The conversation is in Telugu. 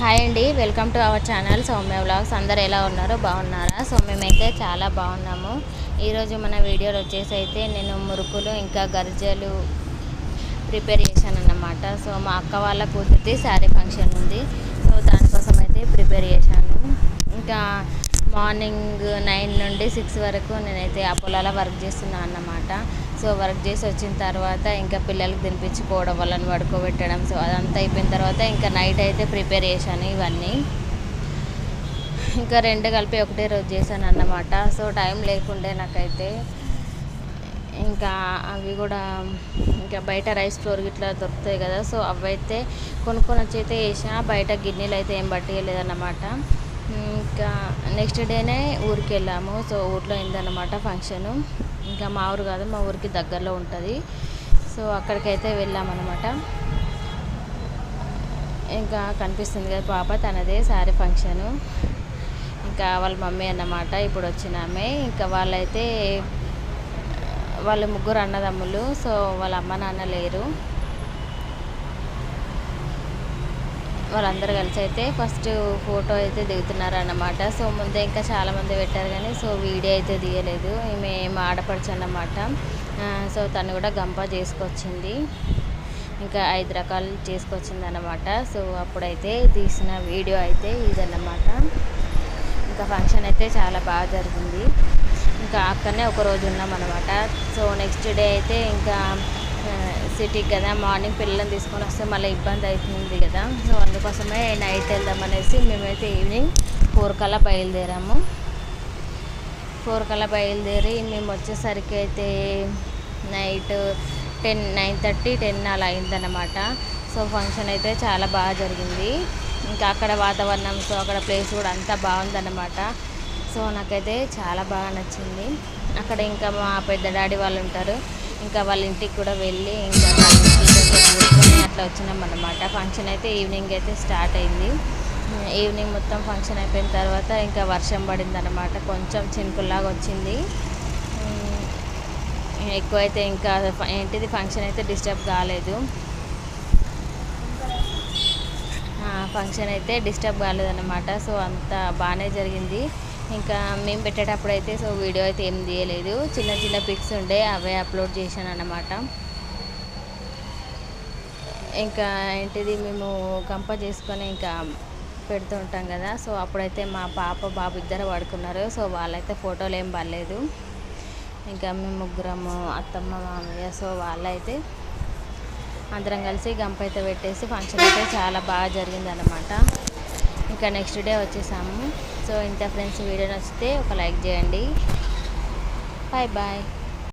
హాయ్ అండి welcome to our channel Sowmya vlogs. అందరు ఎలా ఉన్నారో బాగున్నారా? సో మేమైతే చాలా బాగున్నాము. ఈరోజు మన వీడియోలో వచ్చేసి అయితే నేను మురుకులు ఇంకా గర్జలు ప్రిపేర్ చేశాను అన్నమాట సో మా అక్క వాళ్ళ కూతురిది శారీ ఫంక్షన్ ఉంది. సో దానికోసం అయితే ప్రిపేర్ చేశాను. మార్నింగ్ నైన్ నుండి సిక్స్ వరకు నేనైతే ఆ పొలాల వర్క్ చేస్తున్నాను అన్నమాట. సో వర్క్ చేసి వచ్చిన తర్వాత ఇంకా పిల్లలకి తినిపించుకోవడం వాళ్ళని పడుకోబెట్టడం సో అదంతా అయిపోయిన తర్వాత ఇంకా నైట్ అయితే ప్రిపేర్ చేశాను ఇవన్నీ. ఇంకా రెండు కలిపి ఒకటే రోజు చేశాను అన్నమాట. సో టైం లేకుండే నాకైతే ఇంకా అవి కూడా ఇంకా బయట రైస్ ఫ్లోర్ ఇట్లా దొరుకుతాయి కదా సో అవైతే కొనుక్కొని వచ్చి అయితే వేసిన బయట గిన్నెలు అయితే ఏం పట్టేయలేదన్నమాట. ఇంకా నెక్స్ట్ డేనే ఊరికి వెళ్ళాము సో ఊర్లో అయిందన్నమాట ఫంక్షను ఇంకా మా ఊరు కాదు మా ఊరికి దగ్గరలో ఉంటుంది. సో అక్కడికైతే వెళ్ళామన్నమాట. ఇంకా కనిపిస్తుంది కదా పాప తనదే శారీ ఫంక్షను ఇంకా వాళ్ళ మమ్మీ అన్నమాట ఇప్పుడు వచ్చిన ఆమె. ఇంకా వాళ్ళైతే వాళ్ళ ముగ్గురు అన్నదమ్ములు. సో వాళ్ళ అమ్మ నాన్న లేరు. వాళ్ళందరూ కలిసి అయితే ఫస్ట్ ఫోటో అయితే దిగుతున్నారు అన్నమాట సో ముందే ఇంకా చాలామంది పెట్టారు కానీ సో వీడియో అయితే తీయలేదు. ఈమె మా ఆడపడుచు అన్నమాట సో తను కూడా గంప చేసుకొచ్చింది. ఇంకా ఐదు రకాలు చేసుకొచ్చింది అన్నమాట సో అప్పుడైతే తీసిన వీడియో అయితే ఇదన్నమాట. ఇంకా ఫంక్షన్ అయితే చాలా బాగా జరిగింది. ఇంకా అక్కడనే ఒక రోజు ఉన్నాం అనమాట సో నెక్స్ట్ డే అయితే ఇంకా సిటీకి కదా మార్నింగ్ పిల్లల్ని తీసుకొని వస్తే మళ్ళీ ఇబ్బంది అవుతుంది కదా. సో అందుకోసమే నైట్ వెళ్దాం అనేసి మేమైతే ఈవినింగ్ ఫోర్ కల్లా బయలుదేరాము. ఫోర్ కల్లా బయలుదేరి మేము వచ్చేసరికి అయితే night ten nine thirty ten అలా అయిందన్నమాట. సో ఫంక్షన్ అయితే చాలా బాగా జరిగింది. ఇంకా అక్కడ వాతావరణం సో అక్కడ ప్లేస్ కూడా అంతా బాగుందన్నమాట. సో నాకైతే చాలా బాగా నచ్చింది. అక్కడ ఇంకా మా పెద్ద డాడీ వాళ్ళు ఉంటారు. ఇంకా వాళ్ళ ఇంటికి కూడా వెళ్ళి ఇంకా అట్లా వచ్చినాం అనమాట ఫంక్షన్ అయితే ఈవినింగ్ అయితే స్టార్ట్ అయింది. ఈవినింగ్ మొత్తం ఫంక్షన్ అయిపోయిన తర్వాత ఇంకా వర్షం పడింది అనమాట కొంచెం చినుకుల్లాగా వచ్చింది. ఎక్కువైతే ఇంకా ఏంటిది ఫంక్షన్ అయితే డిస్టర్బ్ కాలేదు. ఫంక్షన్ అయితే డిస్టర్బ్ కాలేదన్నమాట. సో అంత బాగానే జరిగింది. ఇంకా మేము పెట్టేటప్పుడు అయితే సో వీడియో అయితే ఏం తీయలేదు. చిన్న చిన్న పిక్స్ ఉండే అవే అప్లోడ్ చేశాను అన్నమాట ఇంకా ఏంటిది మేము కంప చేసుకొని ఇంకా పెడుతూ ఉంటాం కదా సో అప్పుడైతే మా పాప బాబు ఇద్దరు పడుకున్నారు. సో వాళ్ళైతే ఫోటోలు ఏం పర్లేదు ఇంకా మేము ముగ్గురము అత్తమ్మ మామయ్య సో వాళ్ళైతే అందరం కలిసి గంప అయితే పెట్టేసి ఫంక్షన్ అయితే చాలా బాగా జరిగిందనమాట ఇంకా నెక్స్ట్ డే వచ్చేసాము. సో ఇంత ఫ్రెండ్స్ వీడియో నచ్చితే ఒక లైక్ చేయండి. Bye bye